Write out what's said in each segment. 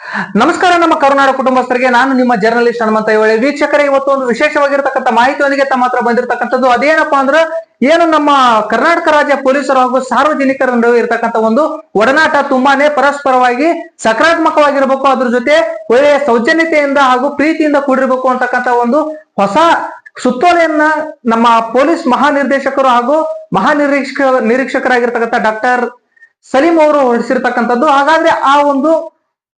ನಮಸ್ಕಾರ ನಮ್ಮ ಕರುನಾಡ ಕುಟುಂಬಸ್ಥರಿಗೆ, ನಾನು ನಿಮ್ಮ ಜರ್ನಲಿಸ್ಟ್ ಹನುಮಂತ ಇವಳೆ ವೀಕ್ಷಕರೇ, ಇವತ್ತು ಒಂದು ವಿಶೇಷವಾಗಿರ್ತಕ್ಕಂಥ ಮಾಹಿತಿಯೊಂದಿಗೆ ತಮ್ಮ ಹತ್ರ ಬಂದಿರತಕ್ಕಂಥದ್ದು. ಅದೇನಪ್ಪಾ ಅಂದ್ರೆ, ಏನು ನಮ್ಮ ಕರ್ನಾಟಕ ರಾಜ್ಯ ಪೊಲೀಸರು ಹಾಗೂ ಸಾರ್ವಜನಿಕರ ನಡುವೆ ಇರತಕ್ಕಂಥ ಒಂದು ಒಡನಾಟ ತುಂಬಾನೇ ಪರಸ್ಪರವಾಗಿ ಸಕಾರಾತ್ಮಕವಾಗಿರ್ಬೇಕು. ಅದ್ರ ಜೊತೆ ಒಳ್ಳೆಯ ಸೌಜನ್ಯತೆಯಿಂದ ಹಾಗೂ ಪ್ರೀತಿಯಿಂದ ಕೂಡಿರ್ಬೇಕು ಅಂತಕ್ಕಂಥ ಒಂದು ಹೊಸ ಸುತ್ತೋಲೆಯನ್ನ ನಮ್ಮ ಪೊಲೀಸ್ ಮಹಾನಿರ್ದೇಶಕರು ಹಾಗೂ ಮಹಾನಿರೀಕ್ಷಕ ನಿರೀಕ್ಷಕರಾಗಿರ್ತಕ್ಕಂಥ ಡಾಕ್ಟರ್ ಸಲೀಂ ಅವರು ಹೊರಡಿಸಿರ್ತಕ್ಕಂಥದ್ದು. ಹಾಗಾದ್ರೆ ಆ ಒಂದು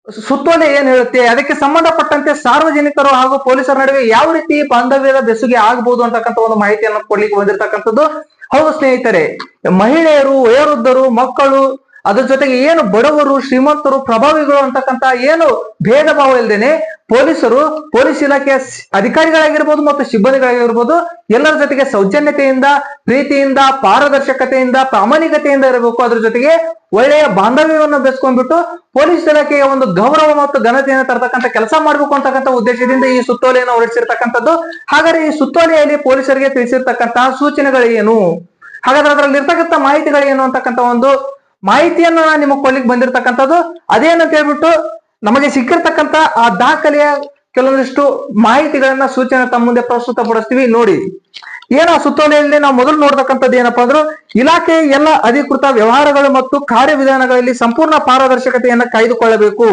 ಸುತ್ತೋಲೆ ಏನ್ ಹೇಳುತ್ತೆ? ಅದಕ್ಕೆ ಸಂಬಂಧಪಟ್ಟಂತೆ ಸಾರ್ವಜನಿಕರು ಹಾಗೂ ಪೊಲೀಸರ ನಡುವೆ ಯಾವ ರೀತಿ ಬಾಂಧವ್ಯದ ಬೆಸುಗೆ ಆಗಬಹುದು ಅಂತಕ್ಕಂಥ ಒಂದು ಮಾಹಿತಿಯನ್ನು ಕೊಡ್ಲಿಕ್ಕೆ ಬಂದಿರತಕ್ಕಂಥದ್ದು. ಹೌದು ಸ್ನೇಹಿತರೆ, ಮಹಿಳೆಯರು, ವಯೋವೃದ್ಧರು, ಮಕ್ಕಳು ಅದ್ರ ಜೊತೆಗೆ ಏನು ಬಡವರು, ಶ್ರೀಮಂತರು, ಪ್ರಭಾವಿಗಳು ಅಂತಕ್ಕಂತ ಏನು ಭೇದ ಭಾವ ಇಲ್ದೇನೆ ಪೊಲೀಸರು, ಪೊಲೀಸ್ ಇಲಾಖೆಯ ಅಧಿಕಾರಿಗಳಾಗಿರ್ಬೋದು ಮತ್ತು ಸಿಬ್ಬಂದಿಗಳಾಗಿರ್ಬೋದು ಎಲ್ಲರ ಜೊತೆಗೆ ಸೌಜನ್ಯತೆಯಿಂದ, ಪ್ರೀತಿಯಿಂದ, ಪಾರದರ್ಶಕತೆಯಿಂದ, ಪ್ರಾಮಾಣಿಕತೆಯಿಂದ ಇರಬೇಕು. ಅದ್ರ ಜೊತೆಗೆ ಒಳ್ಳೆಯ ಬಾಂಧವ್ಯವನ್ನು ಬೆಳೆಸ್ಕೊಂಡ್ಬಿಟ್ಟು ಪೊಲೀಸ್ ಇಲಾಖೆಯ ಒಂದು ಗೌರವ ಮತ್ತು ಘನತೆಯನ್ನು ತರತಕ್ಕಂಥ ಕೆಲಸ ಮಾಡಬೇಕು ಅಂತಕ್ಕಂಥ ಉದ್ದೇಶದಿಂದ ಈ ಸುತ್ತೋಲೆಯನ್ನು ಹೊರಡಿಸಿರ್ತಕ್ಕಂಥದ್ದು. ಹಾಗಾದ್ರೆ ಈ ಸುತ್ತೋಲೆಯಲ್ಲಿ ಪೊಲೀಸರಿಗೆ ತಿಳಿಸಿರ್ತಕ್ಕಂತಹ ಸೂಚನೆಗಳು ಏನು ಹಾಗಾದ್ರೆ ಅದರಲ್ಲಿ ಮಾಹಿತಿಗಳು ಏನು ಅಂತಕ್ಕಂಥ ಒಂದು ಮಾಹಿತಿಯನ್ನ ನಾನು ನಿಮಗೆ ಕೊಡ್ಲಿಕ್ಕೆ ಬಂದಿರತಕ್ಕಂಥದ್ದು, ಅದೇನಂತ ಹೇಳ್ಬಿಟ್ಟು ನಮಗೆ ಸಿಕ್ಕಿರ್ತಕ್ಕಂಥ ಆ ದಾಖಲೆಯ ಕೆಲವೊಂದಿಷ್ಟು ಮಾಹಿತಿಗಳನ್ನ ಸೂಚನೆ ತಮ್ಮ ಮುಂದೆ ಪ್ರಸ್ತುತ ಪಡಿಸ್ತೀವಿ ನೋಡಿ, ಏನ ಸುತ್ತೋಲೆಯಲ್ಲಿ ನಾವು ಮೊದಲು ನೋಡ್ತಕ್ಕಂಥದ್ದು ಏನಪ್ಪಾ ಅಂದ್ರೆ ಇಲಾಖೆಯ ಎಲ್ಲ ಅಧಿಕೃತ ವ್ಯವಹಾರಗಳು ಮತ್ತು ಕಾರ್ಯವಿಧಾನಗಳಲ್ಲಿ ಸಂಪೂರ್ಣ ಪಾರದರ್ಶಕತೆಯನ್ನು ಕಾಯ್ದುಕೊಳ್ಳಬೇಕು.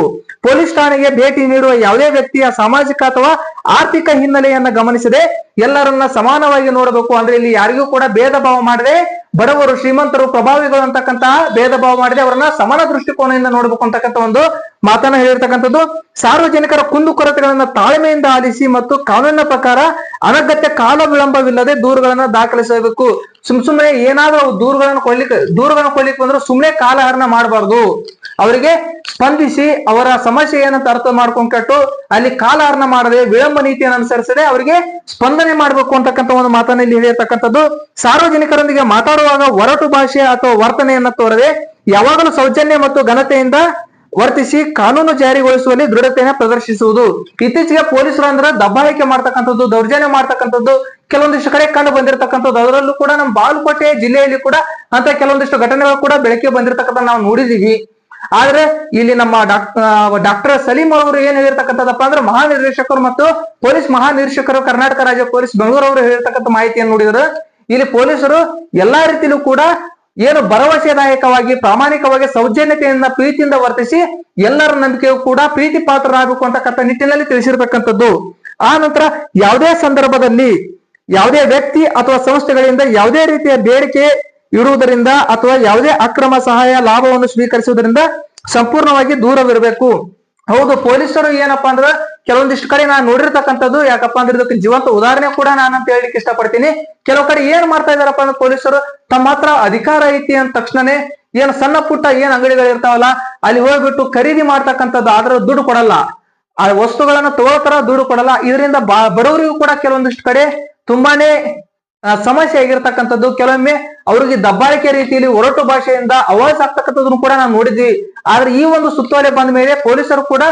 ಪೊಲೀಸ್ ಠಾಣೆಗೆ ಭೇಟಿ ನೀಡುವ ಯಾವುದೇ ವ್ಯಕ್ತಿಯ ಸಾಮಾಜಿಕ ಅಥವಾ ಆರ್ಥಿಕ ಹಿನ್ನೆಲೆಯನ್ನ ಗಮನಿಸದೆ ಎಲ್ಲರನ್ನ ಸಮಾನವಾಗಿ ನೋಡಬೇಕು. ಅಂದ್ರೆ ಇಲ್ಲಿ ಯಾರಿಗೂ ಕೂಡ ಭೇದ ಭಾವ ಮಾಡದೆ, ಬಡವರು ಶ್ರೀಮಂತರು ಪ್ರಭಾವಿಗಳು ಅಂತಕ್ಕಂತಹ ಭೇದ ಭಾವ ಮಾಡದೆ ಅವರನ್ನ ಸಮಾನ ದೃಷ್ಟಿಕೋನದಿಂದ ನೋಡಬೇಕು ಅಂತಕ್ಕಂಥ ಒಂದು ಮಾತನ್ನ ಹೇಳಿರ್ತಕ್ಕಂಥದ್ದು. ಸಾರ್ವಜನಿಕರ ಕುಂದುಕೊರತೆಗಳನ್ನ ತಾಳ್ಮೆಯಿಂದ ಆಲಿಸಿ ಮತ್ತು ಕಾನೂನಿನ ಪ್ರಕಾರ ಅನಗತ್ಯ ಕಾಲ ವಿಳಂಬವಿಲ್ಲದೆ ದೂರುಗಳನ್ನ ದಾಖಲಿಸಬೇಕು. ಸುಮ್ ಸುಮ್ಮನೆ ಏನಾದ್ರೂ ದೂರುಗಳನ್ನು ಕೊಡ್ಲಿಕ್ಕೆ, ದೂರುಗಳನ್ನ ಕೊಡ್ಲಿಕ್ಕೆ ಬಂದ್ರೆ ಸುಮ್ಮನೆ ಕಾಲಹರಣ ಮಾಡಬಾರ್ದು. ಅವರಿಗೆ ಸ್ಪಂದಿಸಿ, ಅವರ ಸಮಸ್ಯೆ ಏನಂತ ಅರ್ಥ ಮಾಡ್ಕೊಂಡ್ ಕಟ್ಟು, ಅಲ್ಲಿ ಕಾಲಹರಣ ಮಾಡದೆ, ವಿಳಂಬ ನೀತಿಯನ್ನು ಅನುಸರಿಸದೆ ಅವರಿಗೆ ಸ್ಪಂದನೆ ಮಾಡಬೇಕು ಅಂತಕ್ಕಂಥ ಒಂದು ಮಾತನ್ನ ಇಲ್ಲಿ ಹೇಳಿರ್ತಕ್ಕಂಥದ್ದು. ಸಾರ್ವಜನಿಕರೊಂದಿಗೆ ಮಾತಾಡುವಾಗ ಒರಟು ಭಾಷೆ ಅಥವಾ ವರ್ತನೆಯನ್ನ ತೋರದೆ ಯಾವಾಗಲೂ ಸೌಜನ್ಯ ಮತ್ತು ಘನತೆಯಿಂದ ವರ್ತಿಸಿ ಕಾನೂನು ಜಾರಿಗೊಳಿಸುವಲ್ಲಿ ದೃಢತೆಯನ್ನು ಪ್ರದರ್ಶಿಸುವುದು. ಇತ್ತೀಚೆಗೆ ಪೊಲೀಸರು ಅಂದ್ರೆ ದಬ್ಬಾಳಿಕೆ ಮಾಡ್ತಕ್ಕಂಥದ್ದು, ದೌರ್ಜನ್ಯ ಮಾಡ್ತಕ್ಕಂಥದ್ದು, ಕೆಲವೊಂದಿಷ್ಟು ಕಡೆ ಕಂಡು ಬಂದಿರತಕ್ಕಂಥದ್ದು. ಅದರಲ್ಲೂ ಕೂಡ ನಮ್ಮ ಬಾಗಲಕೋಟೆ ಜಿಲ್ಲೆಯಲ್ಲಿ ಕೂಡ ಅಂತ ಕೆಲವೊಂದಿಷ್ಟು ಘಟನೆಗಳು ಕೂಡ ಬೆಳಕಿಗೆ ಬಂದಿರತಕ್ಕಂಥ ನಾವು ನೋಡಿದೀವಿ ಆದ್ರೆ ಇಲ್ಲಿ ನಮ್ಮ ಡಾಕ್ಟರ್ ಸಲೀಂ ಅವರು ಏನ್ ಹೇಳಿರ್ತಕ್ಕಂಥದ್ದಪ್ಪ ಅಂದ್ರೆ ಮಹಾನಿರ್ದೇಶಕರು ಮತ್ತು ಪೊಲೀಸ್ ಮಹಾನಿರೀಕ್ಷಕರು, ಕರ್ನಾಟಕ ರಾಜ್ಯ ಪೊಲೀಸ್ ಬೆಂಗಳೂರು ಅವರು ಹೇಳಿರ್ತಕ್ಕಂಥ ಮಾಹಿತಿಯನ್ನು ನೋಡಿದ್ರು. ಇಲ್ಲಿ ಪೊಲೀಸರು ಎಲ್ಲಾ ರೀತಿಲೂ ಕೂಡ ಏನು ಭರವಸೆದಾಯಕವಾಗಿ, ಪ್ರಾಮಾಣಿಕವಾಗಿ ಸೌಜನ್ಯತೆಯಿಂದ ಪ್ರೀತಿಯಿಂದ ವರ್ತಿಸಿ ಎಲ್ಲರ ನಂಬಿಕೆಯೂ ಕೂಡ ಪ್ರೀತಿ ಪಾತ್ರರಾಗಬೇಕು ಅಂತಕ್ಕಂಥ ನಿಟ್ಟಿನಲ್ಲಿ ತಿಳಿಸಿರ್ತಕ್ಕಂಥದ್ದು. ಆ ನಂತರ ಯಾವುದೇ ಸಂದರ್ಭದಲ್ಲಿ ಯಾವುದೇ ವ್ಯಕ್ತಿ ಅಥವಾ ಸಂಸ್ಥೆಗಳಿಂದ ಯಾವುದೇ ರೀತಿಯ ಬೇಡಿಕೆ ಇರುವುದರಿಂದ ಅಥವಾ ಯಾವುದೇ ಅಕ್ರಮ ಸಹಾಯ ಲಾಭವನ್ನು ಸ್ವೀಕರಿಸುವುದರಿಂದ ಸಂಪೂರ್ಣವಾಗಿ ದೂರವಿರಬೇಕು. ಹೌದು, ಪೊಲೀಸರು ಏನಪ್ಪಾ ಅಂದ್ರೆ ಕೆಲವೊಂದಿಷ್ಟು ಕಡೆ ನಾನು ನೋಡಿರ್ತಕ್ಕಂಥದ್ದು, ಯಾಕಪ್ಪ ಅಂದ್ರೆ ಇದಕ್ಕೆ ಜೀವಂತ ಉದಾಹರಣೆ ಕೂಡ ನಾನು ಅಂತ ಹೇಳಲಿಕ್ಕೆ ಇಷ್ಟಪಡ್ತೀನಿ. ಕೆಲವು ಕಡೆ ಏನ್ ಮಾಡ್ತಾ ಇದಾರಪ್ಪ ಅಂದ್ರೆ ಪೊಲೀಸರು, ತಮ್ಮ ಹತ್ರ ಅಧಿಕಾರ ಐತಿ ಅಂದ ತಕ್ಷಣನೇ ಏನ್ ಸಣ್ಣ ಪುಟ್ಟ ಏನ್ ಅಂಗಡಿಗಳು ಇರ್ತಾವಲ್ಲ, ಅಲ್ಲಿ ಹೋಗ್ಬಿಟ್ಟು ಖರೀದಿ ಮಾಡ್ತಕ್ಕಂಥದ್ದು ಆದ್ರೆ ದುಡ್ಡು ಕೊಡಲ್ಲ. ಆ ವಸ್ತುಗಳನ್ನ ತಗೋತರ ದುಡ್ಡು ಕೊಡಲ್ಲ. ಇದರಿಂದ ಬಾ- ಬಡವರಿಗೂ ಕೂಡ ಕೆಲವೊಂದಿಷ್ಟು ಕಡೆ ತುಂಬಾನೇ ಸಮಸ್ಯೆ ಆಗಿರ್ತಕ್ಕಂಥದ್ದು. ಕೆಲವೊಮ್ಮೆ ಅವರಿಗೆ ದಬ್ಬಾಳಿಕೆ ರೀತಿಯಲ್ಲಿ ಒರಟು ಭಾಷೆಯಿಂದ ಅವಾಜ್ ಆಗ್ತಕ್ಕಂಥದ್ದನ್ನು ಕೂಡ ನಾವು ನೋಡಿದ್ವಿ. ಆದ್ರೆ ಈ ಒಂದು ಸುತ್ತೋಲೆ ಬಂದ ಮೇಲೆ ಪೊಲೀಸರು ಕೂಡ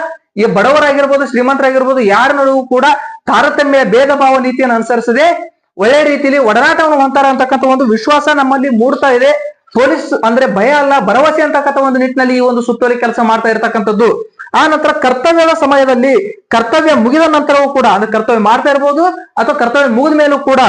ಈ ಬಡವರಾಗಿರ್ಬೋದು, ಶ್ರೀಮಂತರಾಗಿರ್ಬೋದು, ಯಾರ ನಡುವು ಕೂಡ ತಾರತಮ್ಯ ಭೇದ ಭಾವ ನೀತಿಯನ್ನು ಅನುಸರಿಸದೆ ಒಳ್ಳೆ ರೀತಿಯಲ್ಲಿ ಒಡನಾಟವನ್ನು ಹೊಂತಾರ ಅಂತಕ್ಕಂಥ ಒಂದು ವಿಶ್ವಾಸ ನಮ್ಮಲ್ಲಿ ಮೂಡ್ತಾ ಇದೆ. ಪೊಲೀಸ್ ಅಂದ್ರೆ ಭಯ ಅಲ್ಲ, ಭರವಸೆ ಅಂತಕ್ಕಂಥ ಒಂದು ನಿಟ್ಟಿನಲ್ಲಿ ಈ ಒಂದು ಸುತ್ತೋಲೆ ಕೆಲಸ ಮಾಡ್ತಾ ಇರತಕ್ಕಂಥದ್ದು. ಆ ನಂತರ ಕರ್ತವ್ಯದ ಸಮಯದಲ್ಲಿ ಕರ್ತವ್ಯ ಮುಗಿದ ನಂತರವೂ ಕೂಡ, ಅಂದ್ರೆ ಕರ್ತವ್ಯ ಮಾಡ್ತಾ ಇರ್ಬೋದು ಅಥವಾ ಕರ್ತವ್ಯ ಮುಗಿದ ಮೇಲೂ ಕೂಡ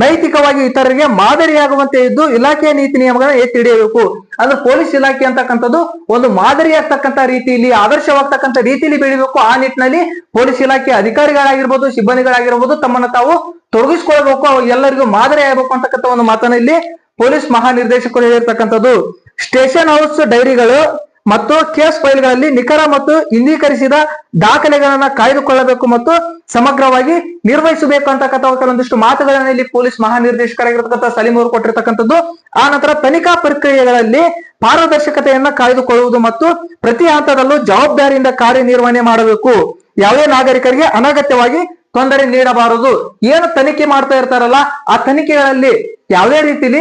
ನೈತಿಕವಾಗಿ ಇತರರಿಗೆ ಮಾದರಿಯಾಗುವಂತೆ ಇದ್ದು ಇಲಾಖೆಯ ನೀತಿ ನಿಯಮಗಳನ್ನ ಎತ್ತಿ ಹಿಡಿಯಬೇಕು. ಅಂದ್ರೆ ಪೊಲೀಸ್ ಇಲಾಖೆ ಅಂತಕ್ಕಂಥದ್ದು ಒಂದು ಮಾದರಿಯಾಗ್ತಕ್ಕಂಥ ರೀತಿಯಲ್ಲಿ, ಆದರ್ಶವಾಗ್ತಕ್ಕಂಥ ರೀತಿಯಲ್ಲಿ ಬೆಳಿಬೇಕು. ಆ ನಿಟ್ಟಿನಲ್ಲಿ ಪೊಲೀಸ್ ಇಲಾಖೆ ಅಧಿಕಾರಿಗಳಾಗಿರ್ಬೋದು, ಸಿಬ್ಬಂದಿಗಳಾಗಿರ್ಬೋದು ತಮ್ಮನ್ನು ತಾವು ತೊಡಗಿಸ್ಕೊಳ್ಬೇಕು. ಎಲ್ಲರಿಗೂ ಮಾದರಿ ಆಗಬೇಕು ಅಂತಕ್ಕಂಥ ಒಂದು ಮಾತನ್ನ ಇಲ್ಲಿ ಪೊಲೀಸ್ ಮಹಾನಿರ್ದೇಶಕರು ಹೇಳಿರ್ತಕ್ಕಂಥದ್ದು. ಸ್ಟೇಷನ್ ಹೌಸ್ ಡೈರಿಗಳು ಮತ್ತು ಕೇಸ್ ಫೈಲ್ಗಳಲ್ಲಿ ನಿಖರ ಮತ್ತು ಇಂದೀಕರಿಸಿದ ದಾಖಲೆಗಳನ್ನ ಕಾಯ್ದುಕೊಳ್ಳಬೇಕು ಮತ್ತು ಸಮಗ್ರವಾಗಿ ನಿರ್ವಹಿಸಬೇಕು ಅಂತಕ್ಕಂಥ ಕೆಲವೊಂದಿಷ್ಟು ಮಾತುಗಳನ್ನ ಇಲ್ಲಿ ಪೊಲೀಸ್ ಮಹಾನಿರ್ದೇಶಕರಾಗಿರ್ತಕ್ಕಂಥ ಸಲೀಂ ಅವರು ಕೊಟ್ಟಿರ್ತಕ್ಕಂಥದ್ದು. ಆ ನಂತರ ತನಿಖಾ ಪ್ರಕ್ರಿಯೆಗಳಲ್ಲಿ ಪಾರದರ್ಶಕತೆಯನ್ನ ಕಾಯ್ದುಕೊಳ್ಳುವುದು ಮತ್ತು ಪ್ರತಿ ಹಂತದಲ್ಲೂ ಜವಾಬ್ದಾರಿಯಿಂದ ಕಾರ್ಯನಿರ್ವಹಣೆ ಮಾಡಬೇಕು. ಯಾವುದೇ ನಾಗರಿಕರಿಗೆ ಅನಗತ್ಯವಾಗಿ ತೊಂದರೆ ನೀಡಬಾರದು. ಏನು ತನಿಖೆ ಮಾಡ್ತಾ ಇರ್ತಾರಲ್ಲ, ಆ ತನಿಖೆಗಳಲ್ಲಿ ಯಾವುದೇ ರೀತಿಲಿ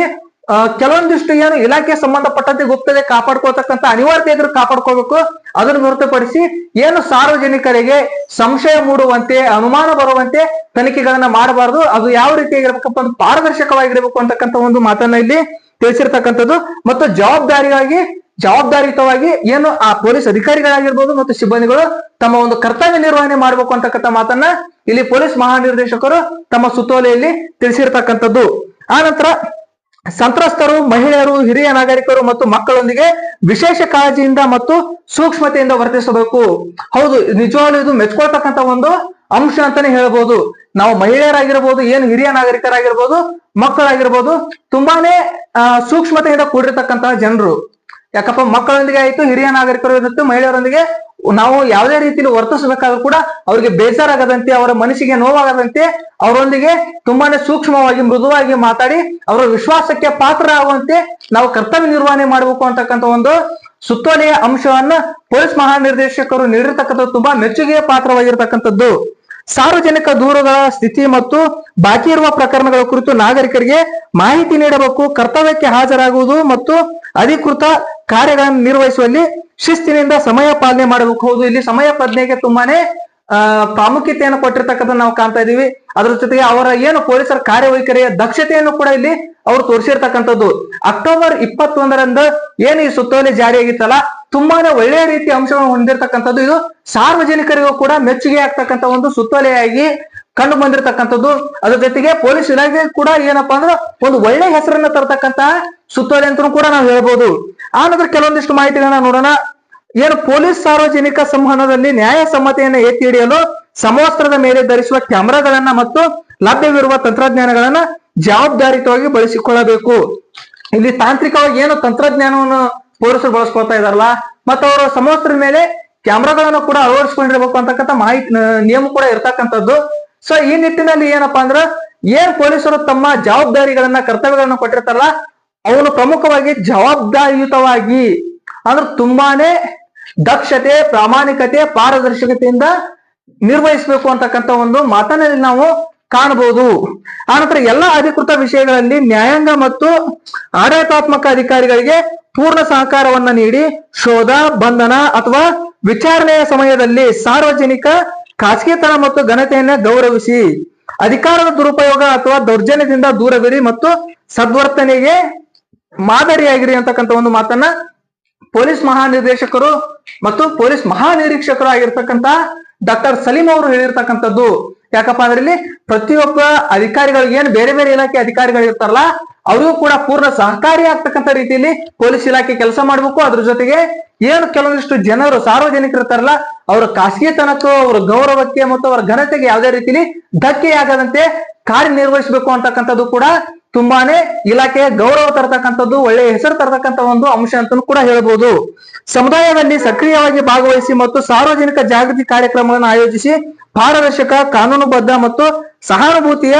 ಕೆಲವೊಂದಿಷ್ಟು ಏನು ಇಲಾಖೆ ಸಂಬಂಧಪಟ್ಟಂತೆ ಗುಪ್ತತೆ ಕಾಪಾಡ್ಕೋತಕ್ಕಂತ ಅನಿವಾರ್ಯ ಇದ್ರೂ ಕಾಪಾಡ್ಕೋಬೇಕು ಅದನ್ನು ಹೊರತುಪಡಿಸಿ ಏನು ಸಾರ್ವಜನಿಕರಿಗೆ ಸಂಶಯ ಮೂಡುವಂತೆ, ಅನುಮಾನ ಬರುವಂತೆ ತನಿಖೆಗಳನ್ನ ಮಾಡಬಾರದು. ಅದು ಯಾವ ರೀತಿ ಅಂದ್ರೆ ಪಾರದರ್ಶಕವಾಗಿರ್ಬೇಕು ಅಂತಕ್ಕಂಥ ಒಂದು ಮಾತನ್ನ ಇಲ್ಲಿ ತಿಳಿಸಿರ್ತಕ್ಕಂಥದ್ದು. ಮತ್ತು ಜವಾಬ್ದಾರಿಯಾಗಿ ಜವಾಬ್ದಾರಿಯುತವಾಗಿ ಏನು ಆ ಪೊಲೀಸ್ ಅಧಿಕಾರಿಗಳಾಗಿರ್ಬೋದು ಮತ್ತು ಸಿಬ್ಬಂದಿಗಳು ತಮ್ಮ ಒಂದು ಕರ್ತವ್ಯ ನಿರ್ವಹಣೆ ಮಾಡಬೇಕು ಅಂತಕ್ಕಂಥ ಮಾತನ್ನ ಇಲ್ಲಿ ಪೊಲೀಸ್ ಮಹಾನಿರ್ದೇಶಕರು ತಮ್ಮ ಸುತ್ತೋಲೆಯಲ್ಲಿ ತಿಳಿಸಿರ್ತಕ್ಕಂಥದ್ದು. ಆ ನಂತರ ಸಂತ್ರಸ್ತರು, ಮಹಿಳೆಯರು, ಹಿರಿಯ ನಾಗರಿಕರು ಮತ್ತು ಮಕ್ಕಳೊಂದಿಗೆ ವಿಶೇಷ ಕಾಳಜಿಯಿಂದ ಮತ್ತು ಸೂಕ್ಷ್ಮತೆಯಿಂದ ವರ್ತಿಸಬೇಕು. ಹೌದು, ನಿಜವಾಗ್ಲೂ ಇದು ಮೆಚ್ಕೊಳ್ತಕ್ಕಂತ ಒಂದು ಅಂಶ ಅಂತಾನೆ ಹೇಳ್ಬೋದು. ನಾವು ಮಹಿಳೆಯರಾಗಿರ್ಬೋದು, ಏನು ಹಿರಿಯ ನಾಗರಿಕರಾಗಿರ್ಬೋದು, ಮಕ್ಕಳಾಗಿರ್ಬೋದು, ತುಂಬಾನೇ ಸೂಕ್ಷ್ಮತೆಯಿಂದ ಕೂಡಿರ್ತಕ್ಕಂತಹ ಜನರು. ಯಾಕಪ್ಪ, ಮಕ್ಕಳೊಂದಿಗೆ ಆಯ್ತು, ಹಿರಿಯ ನಾಗರಿಕರು ಇರುತ್ತೆ ಮಹಿಳೆಯರೊಂದಿಗೆ ನಾವು ಯಾವುದೇ ರೀತಿಯಲ್ಲಿ ವರ್ತಿಸಬೇಕಾದ್ರೂ ಕೂಡ ಅವರಿಗೆ ಬೇಜಾರಾಗದಂತೆ, ಅವರ ಮನಸ್ಸಿಗೆ ನೋವಾಗದಂತೆ ಅವರೊಂದಿಗೆ ತುಂಬಾನೇ ಸೂಕ್ಷ್ಮವಾಗಿ, ಮೃದುವಾಗಿ ಮಾತಾಡಿ, ಅವರ ವಿಶ್ವಾಸಕ್ಕೆ ಪಾತ್ರ ಆಗುವಂತೆ ನಾವು ಕರ್ತವ್ಯ ನಿರ್ವಹಣೆ ಮಾಡಬೇಕು ಅಂತಕ್ಕಂಥ ಒಂದು ಸುತ್ತೋಲೆಯ ಅಂಶವನ್ನ ಪೊಲೀಸ್ ಮಹಾನಿರ್ದೇಶಕರು ನೀಡಿರ್ತಕ್ಕಂಥದ್ದು ತುಂಬಾ ಮೆಚ್ಚುಗೆಯ ಪಾತ್ರವಾಗಿರ್ತಕ್ಕಂಥದ್ದು. ಸಾರ್ವಜನಿಕ ದೂರುಗಳ ಸ್ಥಿತಿ ಮತ್ತು ಬಾಕಿ ಇರುವ ಪ್ರಕರಣಗಳ ಕುರಿತು ನಾಗರಿಕರಿಗೆ ಮಾಹಿತಿ ನೀಡಬೇಕು, ಕರ್ತವ್ಯಕ್ಕೆ ಹಾಜರಾಗುವುದು ಮತ್ತು ಅಧಿಕೃತ ಕಾರ್ಯಗಳನ್ನು ನಿರ್ವಹಿಸುವಲ್ಲಿ ಶಿಸ್ತಿನಿಂದ ಸಮಯ ಪಾಲನೆ ಮಾಡಬೇಕು. ಹೌದು, ಇಲ್ಲಿ ಸಮಯ ಪ್ರಜ್ಞೆಗೆ ತುಂಬಾನೇ ಪ್ರಾಮುಖ್ಯತೆಯನ್ನು ಕೊಟ್ಟಿರ್ತಕ್ಕಂಥ ನಾವು ಕಾಣ್ತಾ ಇದೀವಿ ಅದರ ಜೊತೆಗೆ ಅವರ ಏನು ಪೊಲೀಸರ ಕಾರ್ಯವೈಖರಿಯ ದಕ್ಷತೆಯನ್ನು ಕೂಡ ಇಲ್ಲಿ ಅವರು ತೋರಿಸಿರ್ತಕ್ಕಂಥದ್ದು. ಅಕ್ಟೋಬರ್ ಇಪ್ಪತ್ತೊಂದರಂದು ಏನು ಈ ಸುತ್ತೋಲೆ ಜಾರಿಯಾಗಿತ್ತಲ್ಲ, ತುಂಬಾನೇ ಒಳ್ಳೆಯ ರೀತಿಯ ಅಂಶಗಳನ್ನು ಹೊಂದಿರತಕ್ಕಂಥದ್ದು ಇದು. ಸಾರ್ವಜನಿಕರಿಗೂ ಕೂಡ ಮೆಚ್ಚುಗೆ ಆಗ್ತಕ್ಕಂಥ ಒಂದು ಸುತ್ತೋಲೆಯಾಗಿ ಕಂಡು ಬಂದಿರತಕ್ಕಂಥದ್ದು. ಅದ್ರ ಜೊತೆಗೆ ಪೊಲೀಸ್ ಇಲಾಖೆ ಕೂಡ ಏನಪ್ಪಾ ಅಂದ್ರೆ ಒಂದು ಒಳ್ಳೆ ಹೆಸರನ್ನ ತರತಕ್ಕಂತಹ ಸುತ್ತೋಲೆ ಅಂತ ಕೂಡ ನಾವು ಹೇಳ್ಬೋದು. ಆ ನಂತರ ಕೆಲವೊಂದಿಷ್ಟು ಮಾಹಿತಿಗಳನ್ನ ನೋಡೋಣ. ಏನು ಪೊಲೀಸ್ ಸಾರ್ವಜನಿಕ ಸಂವಹನದಲ್ಲಿ ನ್ಯಾಯಸಮ್ಮತೆಯನ್ನು ಎತ್ತಿ ಹಿಡಿಯಲು ಸಮವಸ್ತ್ರದ ಮೇಲೆ ಧರಿಸುವ ಕ್ಯಾಮೆರಾಗಳನ್ನ ಮತ್ತು ಲಭ್ಯವಿರುವ ತಂತ್ರಜ್ಞಾನಗಳನ್ನ ಜವಾಬ್ದಾರಿತವಾಗಿ ಬಳಸಿಕೊಳ್ಳಬೇಕು. ಇಲ್ಲಿ ತಾಂತ್ರಿಕವಾಗಿ ಏನು ತಂತ್ರಜ್ಞಾನವನ್ನು ಪೊಲೀಸರು ಬಳಸ್ಕೊಳ್ತಾ ಇದಾರಲ್ಲ ಮತ್ತು ಅವರು ಸಮವಸ್ತ್ರದ ಮೇಲೆ ಕ್ಯಾಮ್ರಾಗಳನ್ನು ಕೂಡ ಅಳವಡಿಸ್ಕೊಂಡಿರ್ಬೇಕು ಅಂತಕ್ಕಂಥ ಮಾಹಿತಿ ನಿಯಮ ಕೂಡ ಇರ್ತಕ್ಕಂಥದ್ದು. ಸೊ ಈ ನಿಟ್ಟಿನಲ್ಲಿ ಏನಪ್ಪಾ ಅಂದ್ರ ಏನ್ ಪೊಲೀಸರು ತಮ್ಮ ಜವಾಬ್ದಾರಿಗಳನ್ನ, ಕರ್ತವ್ಯಗಳನ್ನ ಕೊಟ್ಟಿರ್ತಾರಲ್ಲ ಅವನು ಪ್ರಮುಖವಾಗಿ ಜವಾಬ್ದಾರಿಯುತವಾಗಿ, ಅಂದ್ರೆ ತುಂಬಾನೇ ದಕ್ಷತೆ, ಪ್ರಾಮಾಣಿಕತೆ, ಪಾರದರ್ಶಕತೆಯಿಂದ ನಿರ್ವಹಿಸಬೇಕು ಅಂತಕ್ಕಂಥ ಒಂದು ಮಾತನಲ್ಲಿ ನಾವು ಕಾಣಬಹುದು. ಆನಂತರ ಎಲ್ಲ ಅಧಿಕೃತ ವಿಷಯಗಳಲ್ಲಿ ನ್ಯಾಯಾಂಗ ಮತ್ತು ಆಡಳಿತಾತ್ಮಕ ಅಧಿಕಾರಿಗಳಿಗೆ ಪೂರ್ಣ ಸಹಕಾರವನ್ನ ನೀಡಿ, ಶೋಧ, ಬಂಧನ ಅಥವಾ ವಿಚಾರಣೆಯ ಸಮಯದಲ್ಲಿ ಸಾರ್ವಜನಿಕ ಖಾಸಗಿತನ ಮತ್ತು ಘನತೆಯನ್ನ ಗೌರವಿಸಿ, ಅಧಿಕಾರದ ದುರುಪಯೋಗ ಅಥವಾ ದೌರ್ಜನ್ಯದಿಂದ ದೂರವಿರಿ ಮತ್ತು ಸದ್ವರ್ತನೆಗೆ ಮಾದರಿಯಾಗಿರಿ ಅಂತಕ್ಕಂಥ ಒಂದು ಮಾತನ್ನ ಪೊಲೀಸ್ ಮಹಾನಿರ್ದೇಶಕರು ಮತ್ತು ಪೊಲೀಸ್ ಮಹಾನಿರೀಕ್ಷಕರು ಆಗಿರ್ತಕ್ಕಂತ ಡಾಕ್ಟರ್ ಸಲೀಂ ಅವರು ಹೇಳಿರ್ತಕ್ಕಂಥದ್ದು. ಯಾಕಪ್ಪ ಅಂದ್ರೆ ಇಲ್ಲಿ ಪ್ರತಿಯೊಬ್ಬ ಅಧಿಕಾರಿಗಳಿಗೆ ಏನು ಬೇರೆ ಬೇರೆ ಇಲಾಖೆ ಅಧಿಕಾರಿಗಳು ಇರ್ತಾರಲ್ಲ ಅವರಿಗೂ ಕೂಡ ಪೂರ್ಣ ಸಹಕಾರಿ ಆಗ್ತಕ್ಕಂಥ ರೀತಿಯಲ್ಲಿ ಪೊಲೀಸ್ ಇಲಾಖೆ ಕೆಲಸ ಮಾಡಬೇಕು. ಅದ್ರ ಜೊತೆಗೆ ಏನು ಕೆಲವೊಂದಿಷ್ಟು ಜನರು ಸಾರ್ವಜನಿಕರು ಇರ್ತಾರಲ್ಲ, ಅವರ ಖಾಸಗಿತನಕ್ಕೂ, ಅವರ ಗೌರವಕ್ಕೆ ಮತ್ತು ಅವರ ಘನತೆಗೆ ಯಾವುದೇ ರೀತಿಯಲ್ಲಿ ಧಕ್ಕೆಯಾಗದಂತೆ ಕಾರ್ಯನಿರ್ವಹಿಸಬೇಕು ಅಂತಕ್ಕಂಥದ್ದು ಕೂಡ ತುಂಬಾನೇ ಇಲಾಖೆಯ ಗೌರವ ತರತಕ್ಕಂಥದ್ದು, ಒಳ್ಳೆಯ ಹೆಸರು ತರತಕ್ಕಂಥ ಒಂದು ಅಂಶ ಅಂತ ಕೂಡ ಹೇಳಬಹುದು ಸಮುದಾಯದಲ್ಲಿ ಸಕ್ರಿಯವಾಗಿ ಭಾಗವಹಿಸಿ ಮತ್ತು ಸಾರ್ವಜನಿಕ ಜಾಗೃತಿ ಕಾರ್ಯಕ್ರಮಗಳನ್ನು ಆಯೋಜಿಸಿ ಪಾರದರ್ಶಕ, ಕಾನೂನುಬದ್ಧ ಮತ್ತು ಸಹಾನುಭೂತಿಯ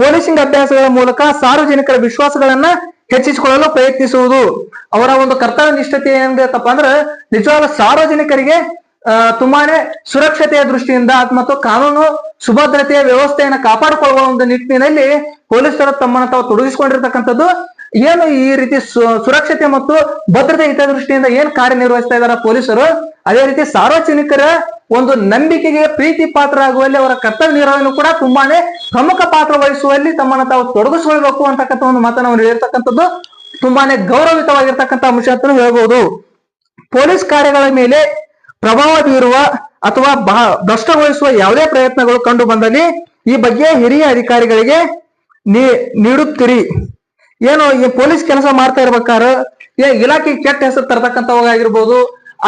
ಪೊಲೀಸಿಂಗ್ ಅಭ್ಯಾಸಗಳ ಮೂಲಕ ಸಾರ್ವಜನಿಕರ ವಿಶ್ವಾಸಗಳನ್ನ ಹೆಚ್ಚಿಸಿಕೊಳ್ಳಲು ಪ್ರಯತ್ನಿಸುವುದು. ಅವರ ಒಂದು ಕರ್ತವ್ಯ ನಿಷ್ಠತೆ ಏನಿದೆಯಪ್ಪ ಅಂದ್ರೆ ನಿಜವಾದ ಸಾರ್ವಜನಿಕರಿಗೆ ತುಂಬಾನೇ ಸುರಕ್ಷತೆಯ ದೃಷ್ಟಿಯಿಂದ ಮತ್ತು ಕಾನೂನು ಸುಭದ್ರತೆಯ ವ್ಯವಸ್ಥೆಯನ್ನು ಕಾಪಾಡಿಕೊಳ್ಳುವ ಒಂದು ನಿಟ್ಟಿನಲ್ಲಿ ಪೊಲೀಸರು ತಮ್ಮನ್ನು ತಾವು ತೊಡಗಿಸಿಕೊಂಡಿರ್ತಕ್ಕಂಥದ್ದು. ಏನು ಈ ರೀತಿ ಸುರಕ್ಷತೆ ಮತ್ತು ಭದ್ರತೆ ಹಿತದೃಷ್ಟಿಯಿಂದ ಏನ್ ಕಾರ್ಯನಿರ್ವಹಿಸ್ತಾ ಇದಾರ ಪೊಲೀಸರು, ಅದೇ ರೀತಿ ಸಾರ್ವಜನಿಕರ ಒಂದು ನಂಬಿಕೆಗೆ ಪ್ರೀತಿ ಪಾತ್ರ ಆಗುವಲ್ಲಿ ಅವರ ಕರ್ತವ್ಯ ನಿರ್ವಹಣೆ ಕೂಡ ತುಂಬಾನೇ ಪ್ರಮುಖ ಪಾತ್ರ ವಹಿಸುವಲ್ಲಿ ತಮ್ಮನ್ನು ತಾವು ತೊಡಗಿಸಿಕೊಳ್ಬೇಕು ಅಂತಕ್ಕಂಥ ಒಂದು ಮಾತನ್ನು ಅವರು ಹೇಳಿರ್ತಕ್ಕಂಥದ್ದು ತುಂಬಾನೇ ಗೌರವಿತವಾಗಿರ್ತಕ್ಕಂಥ ಅಂಶ ಅಂತ ಹೇಳ್ಬೋದು. ಪೊಲೀಸ್ ಕಾರ್ಯಗಳ ಮೇಲೆ ಪ್ರಭಾವ ಬೀರುವ ಅಥವಾ ಭ್ರಷ್ಟಗೊಳಿಸುವ ಯಾವುದೇ ಪ್ರಯತ್ನಗಳು ಕಂಡು ಬಂದಲ್ಲಿ ಈ ಬಗ್ಗೆ ಹಿರಿಯ ಅಧಿಕಾರಿಗಳಿಗೆ ನೀಡುತ್ತೀರಿ. ಏನು ಈ ಪೊಲೀಸ್ ಕೆಲಸ ಮಾಡ್ತಾ ಇರ್ಬೇಕಾದ್ರೆ ಇಲಾಖೆ ಕೆಟ್ಟ ಹೆಸರು ತರ್ತಕ್ಕಂಥವಾಗಿರ್ಬೋದು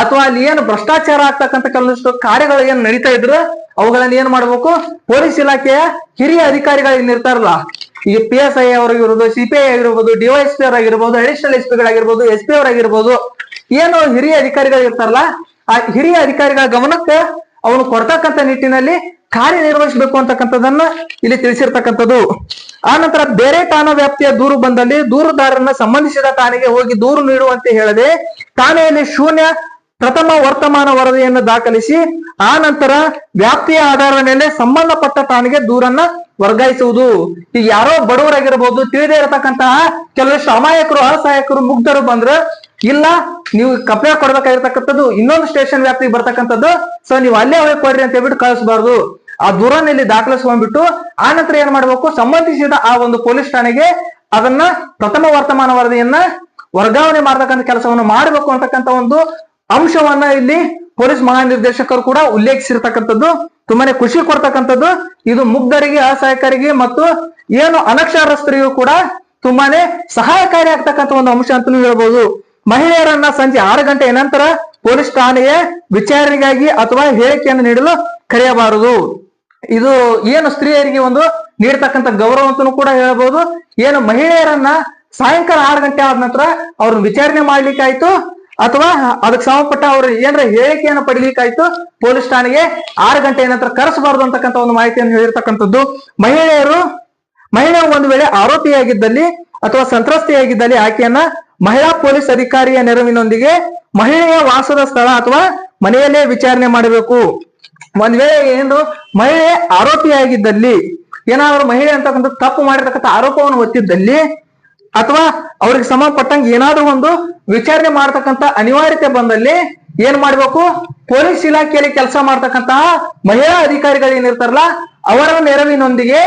ಅಥವಾ ಅಲ್ಲಿ ಏನು ಭ್ರಷ್ಟಾಚಾರ ಆಗ್ತಕ್ಕಂಥ ಕೆಲವೊಂದಿಷ್ಟು ಕಾರ್ಯಗಳು ಏನ್ ನಡೀತಾ ಇದ್ರು ಅವುಗಳನ್ನ ಏನ್ ಮಾಡ್ಬೇಕು? ಪೊಲೀಸ್ ಇಲಾಖೆಯ ಹಿರಿಯ ಅಧಿಕಾರಿಗಳು ಏನ್ ಇರ್ತಾರಲ್ಲ, ಈಗ ಪಿ ಎಸ್ ಐ ಅವರಾಗಿರ್ಬೋದು ಸಿ ಪಿ ಐ ಆಗಿರ್ಬೋದು ಡಿವೈಎಸ್ಪಿ ಅವರಾಗಿರ್ಬೋದು ಅಡಿಷನಲ್ ಎಸ್ ಪಿಗಳಾಗಿರ್ಬೋದು ಎಸ್ ಪಿ ಅವರಾಗಿರ್ಬೋದು, ಏನು ಹಿರಿಯ ಅಧಿಕಾರಿಗಳು ಇರ್ತಾರಲ್ಲ, ಆ ಹಿರಿಯ ಅಧಿಕಾರಿಗಳ ಗಮನಕ್ಕೆ ಅವನು ಕೊಡ್ತಕ್ಕಂಥ ನಿಟ್ಟಿನಲ್ಲಿ ಕಾರ್ಯನಿರ್ವಹಿಸಬೇಕು ಅಂತಕ್ಕಂಥದ್ದನ್ನ ಇಲ್ಲಿ ತಿಳಿಸಿರ್ತಕ್ಕಂಥದ್ದು. ಆ ನಂತರ ಬೇರೆ ಠಾಣಾ ವ್ಯಾಪ್ತಿಯ ದೂರು ಬಂದಲ್ಲಿ ದೂರುದಾರರನ್ನ ಸಂಬಂಧಿಸಿದ ಠಾಣೆಗೆ ಹೋಗಿ ದೂರು ನೀಡುವಂತೆ ಹೇಳದೆ ಠಾಣೆಯಲ್ಲಿ ಶೂನ್ಯ ಪ್ರಥಮ ವರ್ತಮಾನ ವರದಿಯನ್ನು ದಾಖಲಿಸಿ, ಆ ನಂತರ ವ್ಯಾಪ್ತಿಯ ಆಧಾರದ ಮೇಲೆ ಸಂಬಂಧಪಟ್ಟ ಠಾಣೆಗೆ ದೂರನ್ನ ವರ್ಗಾಯಿಸುವುದು. ಈಗ ಯಾರೋ ಬಡವರಾಗಿರ್ಬೋದು, ತಿಳಿದೇ ಇರತಕ್ಕಂತಹ ಕೆಲವಷ್ಟು ಅಮಾಯಕರು, ಅಸಹಾಯಕರು, ಮುಗ್ಧರು ಬಂದ್ರೆ, ಇಲ್ಲ, ನೀವು ಕಂಪ್ಲೇಂಟ್ ಕೊಡ್ಬೇಕಾಗಿರ್ತಕ್ಕಂಥದ್ದು, ಇನ್ನೊಂದು ಸ್ಟೇಷನ್ ವ್ಯಾಪ್ತಿಗೆ ಬರ್ತಕ್ಕಂಥದ್ದು ಸೊ ನೀವು ಅಲ್ಲೇ ಹೋಗಿ ಕೊಡ್ರಿ ಅಂತ ಹೇಳ್ಬಿಟ್ಟು ಕಳಿಸಬಾರ್ದು. ಆ ದೂರನಲ್ಲಿ ದಾಖಲಿಸ್ಕೊಂಡ್ಬಿಟ್ಟು, ಆ ನಂತರ ಏನ್ ಮಾಡ್ಬೇಕು? ಸಂಬಂಧಿಸಿದ ಆ ಒಂದು ಪೊಲೀಸ್ ಠಾಣೆಗೆ ಅದನ್ನ ಪ್ರಥಮ ವರ್ತಮಾನ ವರದಿಯನ್ನ ವರ್ಗಾವಣೆ ಮಾಡ್ತಕ್ಕಂಥ ಕೆಲಸವನ್ನು ಮಾಡಬೇಕು ಅಂತಕ್ಕಂಥ ಒಂದು ಅಂಶವನ್ನ ಇಲ್ಲಿ ಪೊಲೀಸ್ ಮಹಾನಿರ್ದೇಶಕರು ಕೂಡ ಉಲ್ಲೇಖಿಸಿರ್ತಕ್ಕಂಥದ್ದು, ತುಂಬಾನೇ ಖುಷಿ ಕೊಡ್ತಕ್ಕಂಥದ್ದು. ಇದು ಮುಗ್ಧರಿಗೆ, ಅಸಹಾಯಕರಿಗೆ ಮತ್ತು ಏನು ಅನಕ್ಷರಸ್ಥರಿಗೂ ಕೂಡ ತುಂಬಾನೇ ಸಹಾಯಕಾರಿ ಆಗ್ತಕ್ಕಂಥ ಒಂದು ಅಂಶ ಅಂತಲೂ ಹೇಳ್ಬೋದು. ಮಹಿಳೆಯರನ್ನ ಸಂಜೆ ಆರು ಗಂಟೆಯ ನಂತರ ಪೊಲೀಸ್ ಠಾಣೆಯ ವಿಚಾರಣೆಗಾಗಿ ಅಥವಾ ಹೇಳಿಕೆಯನ್ನು ನೀಡಲು ಕರೆಯಬಾರದು. ಇದು ಏನು ಸ್ತ್ರೀಯರಿಗೆ ಒಂದು ನೀಡ್ತಕ್ಕಂಥ ಗೌರವ ಅಂತಲೂ ಕೂಡ ಹೇಳ್ಬೋದು. ಏನು ಮಹಿಳೆಯರನ್ನ ಸಾಯಂಕಾಲ ಆರು ಗಂಟೆ ಆದ ನಂತರ ಅವ್ರನ್ನ ವಿಚಾರಣೆ ಮಾಡ್ಲಿಕ್ಕಾಯ್ತು ಅಥವಾ ಅದಕ್ಕೆ ಸಂಬಂಧಪಟ್ಟ ಅವರು ಏನರ ಹೇಳಿಕೆಯನ್ನು ಪಡಿಲಿಕ್ಕಾಯ್ತು? ಪೊಲೀಸ್ ಠಾಣೆಗೆ ಆರು ಗಂಟೆಯ ನಂತರ ಕರೆಸಬಾರದು ಅಂತಕ್ಕಂಥ ಒಂದು ಮಾಹಿತಿಯನ್ನು ಹೇಳಿರ್ತಕ್ಕಂಥದ್ದು. ಮಹಿಳೆಯರು, ಮಹಿಳೆ ಒಂದು ವೇಳೆ ಆರೋಪಿಯಾಗಿದ್ದಲ್ಲಿ ಅಥವಾ ಸಂತ್ರಸ್ತೆಯಾಗಿದ್ದಲ್ಲಿ ಆಕೆಯನ್ನ ಮಹಿಳಾ ಪೊಲೀಸ್ ಅಧಿಕಾರಿಯ ನೆರವಿನೊಂದಿಗೆ ಮಹಿಳೆಯ ವಾಸದ ಸ್ಥಳ ಅಥವಾ ಮನೆಯಲ್ಲೇ ವಿಚಾರಣೆ ಮಾಡಬೇಕು. ಒಂದ್ ವೇಳೆ ಏನು, ಮಹಿಳೆ ಆರೋಪಿಯಾಗಿದ್ದಲ್ಲಿ, ಏನಾದ್ರು ಮಹಿಳೆ ಅಂತಕ್ಕಂಥ ತಪ್ಪು ಮಾಡಿರ್ತಕ್ಕಂಥ ಆರೋಪವನ್ನು ಹೊತ್ತಿದ್ದಲ್ಲಿ ಅಥವಾ ಅವ್ರಿಗೆ ಸಂಬಂಧಪಟ್ಟಂಗೆ ಏನಾದ್ರೂ ಒಂದು ವಿಚಾರಣೆ ಮಾಡ್ತಕ್ಕಂತ ಅನಿವಾರ್ಯತೆ ಬಂದಲ್ಲಿ ಏನ್ ಮಾಡ್ಬೇಕು? ಪೊಲೀಸ್ ಇಲಾಖೆಯಲ್ಲಿ ಕೆಲಸ ಮಾಡ್ತಕ್ಕಂತಹ ಮಹಿಳಾ ಅಧಿಕಾರಿಗಳು ಏನಿರ್ತಾರಲ್ಲ, ಅವರ ನೆರವಿನೊಂದಿಗೆ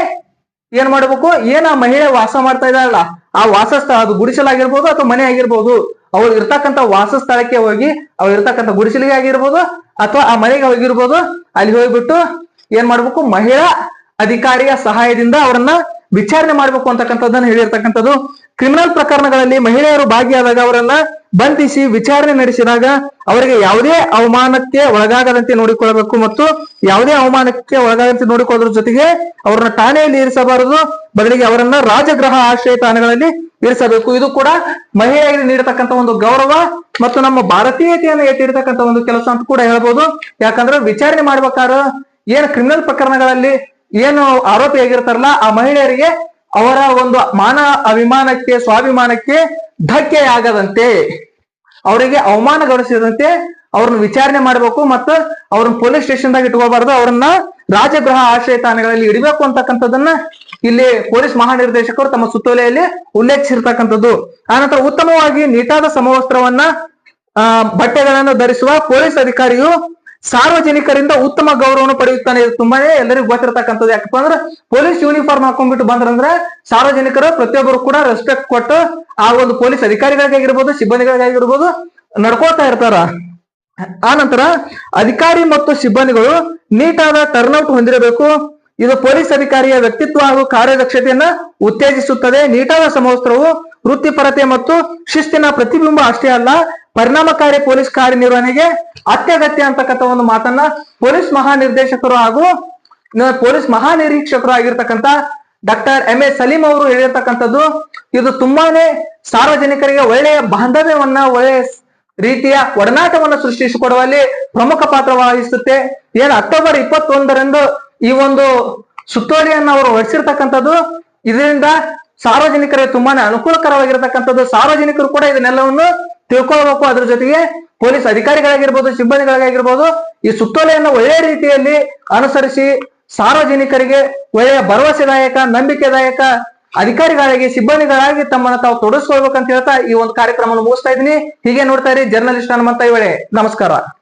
ಏನ್ ಮಾಡ್ಬೇಕು? ಏನ್ ಆ ಮಹಿಳೆ ವಾಸ ಮಾಡ್ತಾ ಇದ್ದಾರಲ್ಲ ಆ ವಾಸಸ್ಥಳ ಅದು ಗುಡಿಸಲಾಗಿರ್ಬೋದು ಅಥವಾ ಮನೆ ಆಗಿರ್ಬೋದು, ಅವ್ರು ಇರ್ತಕ್ಕಂಥ ವಾಸಸ್ಥಳಕ್ಕೆ ಹೋಗಿ ಅವ್ರು ಇರ್ತಕ್ಕಂಥ ಗುಡಿಸಲಿಗೆ ಆಗಿರ್ಬೋದು ಅಥವಾ ಆ ಮನೆಗೆ ಹೋಗಿರ್ಬೋದು, ಅಲ್ಲಿ ಹೋಗ್ಬಿಟ್ಟು ಏನ್ ಮಾಡ್ಬೇಕು? ಮಹಿಳಾ ಅಧಿಕಾರಿಯ ಸಹಾಯದಿಂದ ಅವರನ್ನ ವಿಚಾರಣೆ ಮಾಡ್ಬೇಕು ಅಂತಕ್ಕಂಥದ್ದನ್ನ ಹೇಳಿರ್ತಕ್ಕಂಥದ್ದು. ಕ್ರಿಮಿನಲ್ ಪ್ರಕರಣಗಳಲ್ಲಿ ಮಹಿಳೆಯರು ಭಾಗಿಯಾದಾಗ ಅವರನ್ನ ಬಂಧಿಸಿ ವಿಚಾರಣೆ ನಡೆಸಿದಾಗ ಅವರಿಗೆ ಯಾವುದೇ ಅವಮಾನಕ್ಕೆ ಒಳಗಾಗದಂತೆ ನೋಡಿಕೊಳ್ಳಬೇಕು ಮತ್ತು ಯಾವುದೇ ಅವಮಾನಕ್ಕೆ ಒಳಗಾಗದಂತೆ ನೋಡಿಕೊಳ್ಳೋದ್ರ ಜೊತೆಗೆ ಅವರನ್ನ ಠಾಣೆಯಲ್ಲಿ ಇರಿಸಬಾರದು. ಬದಲಿಗೆ ಅವರನ್ನ ರಾಜಗೃಹ ಆಶ್ರಯ ತಾಣಗಳಲ್ಲಿ ಇರಿಸಬೇಕು. ಇದು ಕೂಡ ಮಹಿಳೆಯರಿಗೆ ನೀಡತಕ್ಕಂತ ಒಂದು ಗೌರವ ಮತ್ತು ನಮ್ಮ ಭಾರತೀಯತೆಯನ್ನು ಎತ್ತಿರ್ತಕ್ಕಂಥ ಒಂದು ಕೆಲಸ ಅಂತ ಕೂಡ ಹೇಳ್ಬೋದು. ಯಾಕಂದ್ರೆ ವಿಚಾರಣೆ ಮಾಡ್ಬೇಕಾದ್ರೆ ಏನು ಕ್ರಿಮಿನಲ್ ಪ್ರಕರಣಗಳಲ್ಲಿ ಏನು ಆರೋಪಿಯಾಗಿರ್ತಾರಲ್ಲ, ಆ ಮಹಿಳೆಯರಿಗೆ ಅವರ ಒಂದು ಮಾನ ಅಭಿಮಾನಕ್ಕೆ, ಸ್ವಾಭಿಮಾನಕ್ಕೆ ಧಕ್ಕೆ ಆಗದಂತೆ ಅವರಿಗೆ ಅವಮಾನಗೊಳಿಸದಂತೆ ಅವ್ರನ್ನ ವಿಚಾರಣೆ ಮಾಡಬೇಕು ಮತ್ತು ಅವ್ರನ್ನ ಪೊಲೀಸ್ ಸ್ಟೇಷನ್ದಾಗ ಇಟ್ಕೋಬಾರ್ದು, ಅವರನ್ನ ರಾಜಗೃಹ ಆಶ್ರಯ ತಾಣಗಳಲ್ಲಿ ಇಡಬೇಕು ಅಂತಕ್ಕಂಥದ್ದನ್ನ ಇಲ್ಲಿ ಪೊಲೀಸ್ ಮಹಾನಿರ್ದೇಶಕರು ತಮ್ಮ ಸುತ್ತೋಲೆಯಲ್ಲಿ ಉಲ್ಲೇಖಿಸಿರ್ತಕ್ಕಂಥದ್ದು. ಆನಂತರ ಉತ್ತಮವಾಗಿ ನೀಟಾದ ಸಮವಸ್ತ್ರವನ್ನ ಬಟ್ಟೆಗಳನ್ನು ಧರಿಸುವ ಪೊಲೀಸ್ ಅಧಿಕಾರಿಯು ಸಾರ್ವಜನಿಕರಿಂದ ಉತ್ತಮ ಗೌರವವನ್ನು ಪಡೆಯುತ್ತಾನೆ ಇದು ತುಂಬಾನೇ ಎಲ್ಲರಿಗೂ ಗೊತ್ತಿರತಕ್ಕಂಥದ್ದು. ಯಾಕಪ್ಪ ಅಂದ್ರೆ ಪೊಲೀಸ್ ಯೂನಿಫಾರ್ಮ್ ಹಾಕೊಂಡ್ಬಿಟ್ಟು ಬಂದ್ರಂದ್ರೆ ಸಾರ್ವಜನಿಕರು ಪ್ರತಿಯೊಬ್ಬರು ಕೂಡ ರೆಸ್ಪೆಕ್ಟ್ ಕೊಟ್ಟು ಆ ಒಂದು ಪೊಲೀಸ್ ಅಧಿಕಾರಿಗಳಿಗಾಗಿರ್ಬೋದು ಸಿಬ್ಬಂದಿಗಳಿಗಾಗಿರ್ಬೋದು ನಡ್ಕೋತಾ ಇರ್ತಾರ. ಆ ನಂತರ ಅಧಿಕಾರಿ ಮತ್ತು ಸಿಬ್ಬಂದಿಗಳು ನೀಟಾದ ಟರ್ನ್ಔಟ್ ಹೊಂದಿರಬೇಕು. ಇದು ಪೊಲೀಸ್ ಅಧಿಕಾರಿಯ ವ್ಯಕ್ತಿತ್ವ ಹಾಗೂ ಕಾರ್ಯದಕ್ಷತೆಯನ್ನ ಉತ್ತೇಜಿಸುತ್ತದೆ. ನೀಟಾದ ಸಮವಸ್ತ್ರವು ವೃತ್ತಿಪರತೆ ಮತ್ತು ಶಿಸ್ತಿನ ಪ್ರತಿಬಿಂಬ ಅಷ್ಟೇ ಅಲ್ಲ ಪರಿಣಾಮಕಾರಿ ಪೊಲೀಸ್ ಕಾರ್ಯನಿರ್ವಹಣೆಗೆ ಅತ್ಯಗತ್ಯ ಅಂತಕ್ಕಂಥ ಒಂದು ಮಾತನ್ನ ಪೊಲೀಸ್ ಮಹಾನಿರ್ದೇಶಕರು ಹಾಗೂ ಪೊಲೀಸ್ ಮಹಾನಿರೀಕ್ಷಕರು ಆಗಿರ್ತಕ್ಕಂಥ ಡಾಕ್ಟರ್ ಎಂ ಎ ಸಲೀಂ ಅವರು ಹೇಳಿರ್ತಕ್ಕಂಥದ್ದು, ಇದು ತುಂಬಾನೇ ಸಾರ್ವಜನಿಕರಿಗೆ ಒಳ್ಳೆಯ ಬಾಂಧವ್ಯವನ್ನ, ಒಳ್ಳೆಯ ರೀತಿಯ ಒಡನಾಟವನ್ನು ಸೃಷ್ಟಿಸಿಕೊಡುವಲ್ಲಿ ಪ್ರಮುಖ ಪಾತ್ರ ವಹಿಸುತ್ತೆ. ಏನ್ ಅಕ್ಟೋಬರ್ ಇಪ್ಪತ್ತೊಂದರಂದು ಈ ಒಂದು ಸುತ್ತೋಲೆಯನ್ನು ಅವರು ಹೊರಡಿಸಿರ್ತಕ್ಕಂಥದ್ದು ಇದರಿಂದ ಸಾರ್ವಜನಿಕರಿಗೆ ತುಂಬಾನೇ ಅನುಕೂಲಕರವಾಗಿರತಕ್ಕಂಥದ್ದು. ಸಾರ್ವಜನಿಕರು ಕೂಡ ಇದನ್ನೆಲ್ಲವನ್ನು ತಿಳ್ಕೊಳ್ಬೇಕು ಅದ್ರ ಜೊತೆಗೆ ಪೊಲೀಸ್ ಅಧಿಕಾರಿಗಳಾಗಿರ್ಬೋದು, ಸಿಬ್ಬಂದಿಗಳಾಗಿರ್ಬೋದು, ಈ ಸುತ್ತೋಲೆಯನ್ನು ಒಳ್ಳೆಯ ರೀತಿಯಲ್ಲಿ ಅನುಸರಿಸಿ ಸಾರ್ವಜನಿಕರಿಗೆ ಒಳ್ಳೆಯ ಭರವಸೆದಾಯಕ, ನಂಬಿಕೆದಾಯಕ ಅಧಿಕಾರಿಗಳಾಗಿ, ಸಿಬ್ಬಂದಿಗಳಾಗಿ ತಮ್ಮನ್ನು ತಾವು ತೊಡಗಿಸ್ಕೊಳ್ಬೇಕಂತ ಹೇಳ್ತಾ ಈ ಒಂದು ಕಾರ್ಯಕ್ರಮವನ್ನು ಮುಗಿಸ್ತಾ ಇದ್ದೀನಿ. ಹೀಗೆ ನೋಡ್ತಾ ಇರಿ, ಜರ್ನಲಿಸ್ಟ್ ಹನುಮಂತ ಇವಳೆ ನಮಸ್ಕಾರ.